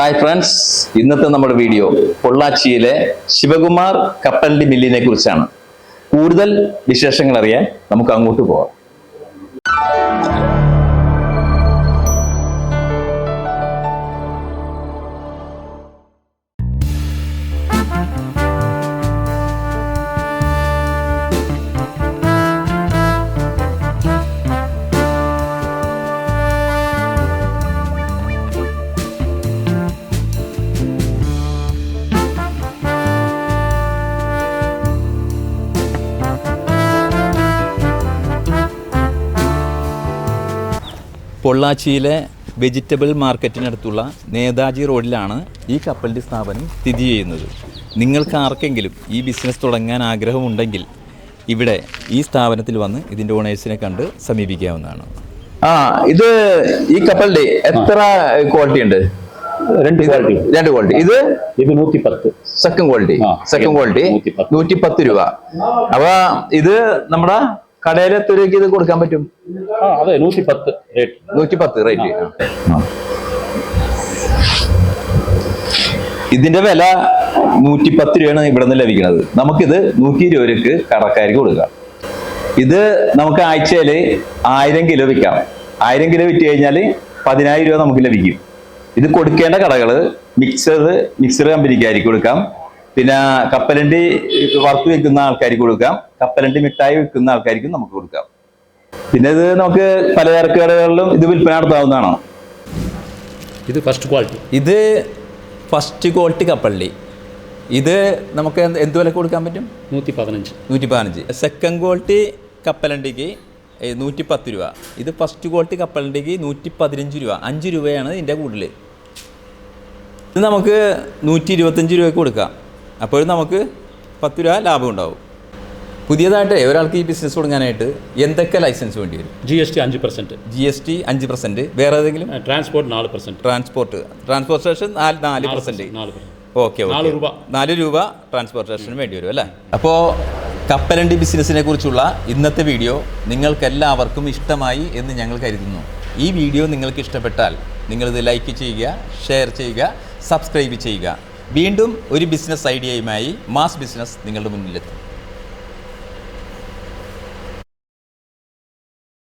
Hi friends ഇന്നത്തെ നമ്മുടെ video പൊള്ളാച്ചിയിലെ Shivakumar കപ്പലിന്റെ മില്ലിനെ കുറിച്ചാണ്. കൂടുതൽ വിശേഷങ്ങൾ അറിയാൻ നമുക്ക് അങ്ങോട്ട് പോവാം. പൊള്ളാച്ചിയിലെ വെജിറ്റബിൾ മാർക്കറ്റിനടുത്തുള്ള നേതാജി റോഡിലാണ് ഈ കപ്പലിന്റെ സ്ഥാപനം സ്ഥിതി ചെയ്യുന്നത്. നിങ്ങൾക്ക് ആർക്കെങ്കിലും ഈ ബിസിനസ് തുടങ്ങാൻ ആഗ്രഹമുണ്ടെങ്കിൽ ഇവിടെ ഈ സ്ഥാപനത്തിൽ വന്ന് ഇതിന്റെ ഓണേഴ്സിനെ കണ്ട് സമീപിക്കാവുന്നതാണ്. ആ ഇത് ഈ കപ്പലിന്റെ എത്ര ക്വാളിറ്റി ഉണ്ട്? രണ്ട് ക്വാളിറ്റി രണ്ട് ക്വാളിറ്റി ഇത് ഇത് നൂറ്റി പത്ത് സെക്കൻഡ് ക്വാളിറ്റി സെക്കൻഡ് ക്വാളിറ്റി 110. നൂറ്റി പത്ത് രൂപ. അപ്പൊ ഇത് നമ്മുടെ കടയിൽ എത്ര രൂപയ്ക്ക് ഇത് കൊടുക്കാൻ പറ്റും? അതെ നൂറ്റി പത്ത് റേറ്റ് നൂറ്റി പത്ത് റേറ്റ് ഇതിന്റെ വില നൂറ്റി പത്ത് രൂപയാണ് ഇവിടെ നിന്ന് ലഭിക്കുന്നത്. നമുക്കിത് നൂറ്റി ഇരുപത് രൂപയ്ക്ക് കടക്കാർക്ക് കൊടുക്കാം. ഇത് നമുക്ക് ആഴ്ചയിൽ ആയിരം കിലോ വിൽക്കാം. ആയിരം കിലോ വിറ്റ് കഴിഞ്ഞാൽ പതിനായിരം രൂപ നമുക്ക് ലഭിക്കും. ഇത് കൊടുക്കേണ്ട കടകൾ മിക്സർ മിക്സർ കമ്പനിക്കായിരിക്കും കൊടുക്കാം. പിന്നെ കപ്പലണ്ടി വറുത്ത് വെക്കുന്ന ആൾക്കാർക്ക് കൊടുക്കാം. കപ്പലണ്ടി മിഠായി വെക്കുന്ന ആൾക്കാർക്കും നമുക്ക് കൊടുക്കാം. പിന്നെ ഇത് നമുക്ക് പലചരക്ക് കടകളിലും ഇത് വിൽപ്പന നടത്താവുന്നതാണ്. ഇത് ഫസ്റ്റ് ക്വാളിറ്റി ഇത് ഫസ്റ്റ് ക്വാളിറ്റി കപ്പലണ്ടി. ഇത് നമുക്ക് എന്ത് വിലക്ക് വില കൊടുക്കാൻ പറ്റും? നൂറ്റി പതിനഞ്ച് നൂറ്റി പതിനഞ്ച് സെക്കൻഡ് ക്വാളിറ്റി കപ്പലണ്ടിക്ക് നൂറ്റി പത്ത് രൂപ. ഇത് ഫസ്റ്റ് ക്വാളിറ്റി കപ്പലണ്ടിക്ക് നൂറ്റി പതിനഞ്ച് രൂപ. അഞ്ച് രൂപയാണ് ഇതിന്റെ കൂടുതൽ ഇത് നമുക്ക് നൂറ്റി ഇരുപത്തഞ്ച് രൂപയ്ക്ക് കൊടുക്കാം. അപ്പോൾ നമുക്ക് പത്ത് രൂപ ലാഭം ഉണ്ടാവും. പുതിയതായിട്ട് ഒരാൾക്ക് ഈ ബിസിനസ് തുടങ്ങാനായിട്ട് എന്തൊക്കെ ലൈസൻസ് വേണ്ടി വരും? ജി എസ് ടി അഞ്ച് പെർസെന്റ് ജി എസ് ടി അഞ്ച് പെർസെന്റ് വേറെ ഏതെങ്കിലും? ട്രാൻസ്പോർട്ട് നാല് പെർസെന്റ് ട്രാൻസ്പോർട്ട് ട്രാൻസ്പോർട്ടേഷൻ നാല് നാല് പെർസെന്റ് ഓക്കെ നാല് രൂപ. നാല് രൂപ ട്രാൻസ്പോർട്ടേഷന് വേണ്ടി വരും അല്ലേ? അപ്പോൾ കപ്പലണ്ടി ബിസിനസ്സിനെ കുറിച്ചുള്ള ഇന്നത്തെ വീഡിയോ നിങ്ങൾക്കെല്ലാവർക്കും ഇഷ്ടമായി എന്ന് ഞങ്ങൾ കരുതുന്നു. ഈ വീഡിയോ നിങ്ങൾക്ക് ഇഷ്ടപ്പെട്ടാൽ നിങ്ങളിത് ലൈക്ക് ചെയ്യുക ഷെയർ ചെയ്യുക സബ്സ്ക്രൈബ് ചെയ്യുക. വീണ്ടും ഒരു ബിസിനസ് ഐഡിയയുമായി മാസ് ബിസിനസ് നിങ്ങളുടെ മുന്നിലെത്തും.